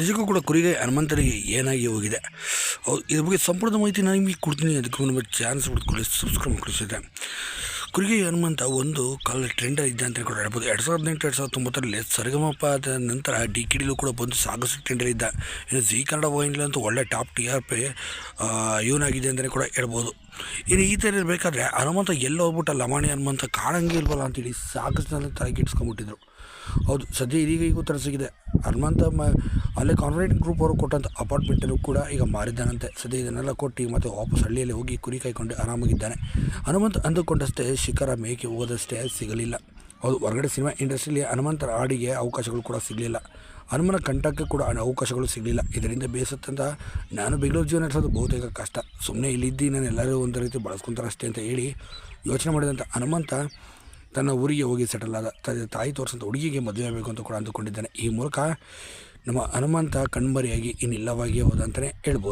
ನಿಜಕ್ಕೂ ಕೂಡ ಕುರಿಗೆ ಹನುಮಂತರಿಗೆ ಏನಾಗಿ ಹೋಗಿದೆ? ಇದ್ರ ಬಗ್ಗೆ ಸಂಪೂರ್ಣ ಮಾಹಿತಿ ನಾನು ನಿಮಗೆ ಕೊಡ್ತೀನಿ. ಅದಕ್ಕೆ ನಮ್ಮ ಚಾನ್ಸ್ ಬಿಟ್ಕೊಳ್ಳಿ ಸಬ್ಸ್ಕ್ರೈಬ್ ಮಾಡಿಸಿದೆ ಕುರಿಗೆ ಹನುಮಂತ ಒಂದು ಕಾಲ ಟ್ರೆಂಡರ್ ಇದ್ದ ಅಂತ ಕೂಡ ಹೇಳ್ಬೋದು. ಎರಡು ಸಾವಿರದ ಹದಿನೆಂಟು, ಎರಡು ಸಾವಿರದ ತೊಂಬತ್ತರಲ್ಲಿ ಸರಿಗಮಪ ಆದ ನಂತರ ಡಿ ಕಿಡಿಲು ಡಿಲೂ ಕೂಡ ಬಂದು ಸಾಕಷ್ಟು ಟ್ರೆಂಡರ್ ಇದ್ದ. ಇನ್ನು ಜಿ ಕನ್ನಡ ವಾಹಿನಿಲಿ ಅಂತೂ ಒಳ್ಳೆ ಟಾಪ್ ಟಿ ಆರ್ ಪಿ ಇವನಾಗಿದೆ ಅಂತಲೇ ಕೂಡ ಹೇಳ್ಬೋದು. ಇನ್ನು ಈ ಥರ ಇರಬೇಕಾದ್ರೆ ಹನುಮಂತ ಎಲ್ಲ ಹೋಗ್ಬಿಟ್ಟ ಲಮಾಣಿ ಹನುಮಂತ ಕಾಣಂಗೆ ಇಲ್ವಲ್ಲ ಅಂತೇಳಿ ಸಾಕಷ್ಟು ಜನ ತಲೆಗಿಟ್ಸ್ಕೊಂಬಿಟ್ಟಿದ್ರು ಹೌದು, ಸದ್ಯ ಇದೀಗ ಈಗ ಉತ್ತರ ಸಿಗಿದೆ ಹನುಮಂತ ಮ ಅಲ್ಲೇ ಕಾನ್ಫಿಡೆಂಟ್ ಗ್ರೂಪ್ ಅವರು ಕೊಟ್ಟಂಥ ಅಪಾರ್ಟ್ಮೆಂಟನ್ನು ಕೂಡ ಈಗ ಮಾರಿದ್ದಾನಂತೆ. ಸದ್ಯ ಇದನ್ನೆಲ್ಲ ಕೊಟ್ಟು ಮತ್ತೆ ವಾಪಸ್ ಹಳ್ಳಿಯಲ್ಲಿ ಹೋಗಿ ಕುರಿ ಕಾಯ್ಕೊಂಡು ಆರಾಮಾಗಿದ್ದಾನೆ. ಹನುಮಂತ್ ಅಂದುಕೊಂಡಷ್ಟೇ ಶಿಖರ ಮೇಕೆ ಹೋದಷ್ಟೇ ಸಿಗಲಿಲ್ಲ. ಹೌದು, ಹೊರಗಡೆ ಸಿನಿಮಾ ಇಂಡಸ್ಟ್ರಿಯಲ್ಲಿ ಹನುಮಂತರ ಹಾಡಿಗೆ ಅವಕಾಶಗಳು ಕೂಡ ಸಿಗಲಿಲ್ಲ. ಹನುಮನ ಕಂಠಕ್ಕೆ ಕೂಡ ಅವಕಾಶಗಳು ಸಿಗಲಿಲ್ಲ. ಇದರಿಂದ ಬೇಸತ್ತಂತ ನಾನು ಬೆಂಗಳೂರು ಜೀವನ ನಡೆಸೋದು ಬಹುತೇಕ ಕಷ್ಟ. ಸುಮ್ಮನೆ ಇಲ್ಲಿದ್ದು ನಾನು ಎಲ್ಲರೂ ಒಂದು ರೀತಿ ಬಳಸ್ಕೊಂತಾರೆ ಅಷ್ಟೇ ಅಂತ ಹೇಳಿ ಯೋಚನೆ ಮಾಡಿದಂಥ ಹನುಮಂತ ತನ್ನ ಊರಿಗೆ ಹೋಗಿ ಸೆಟಲ್ ಆದ. ತಾಯಿ ತೋರಿಸಂಥ ಹುಡುಗಿಗೆ ಮದುವೆ ಆಗಬೇಕು ಅಂತ ಕೂಡ ಅಂದುಕೊಂಡಿದ್ದಾನೆ. ಈ ಮೂಲಕ ನಮ್ಮ ಹನುಮಂತ ಕಣ್ಮರೆಯಾಗಿ ಇನ್ನಿಲ್ಲವಾಗಿಯೇ ಹೋದ ಅಂತಲೇ ಹೇಳ್ಬೋದು.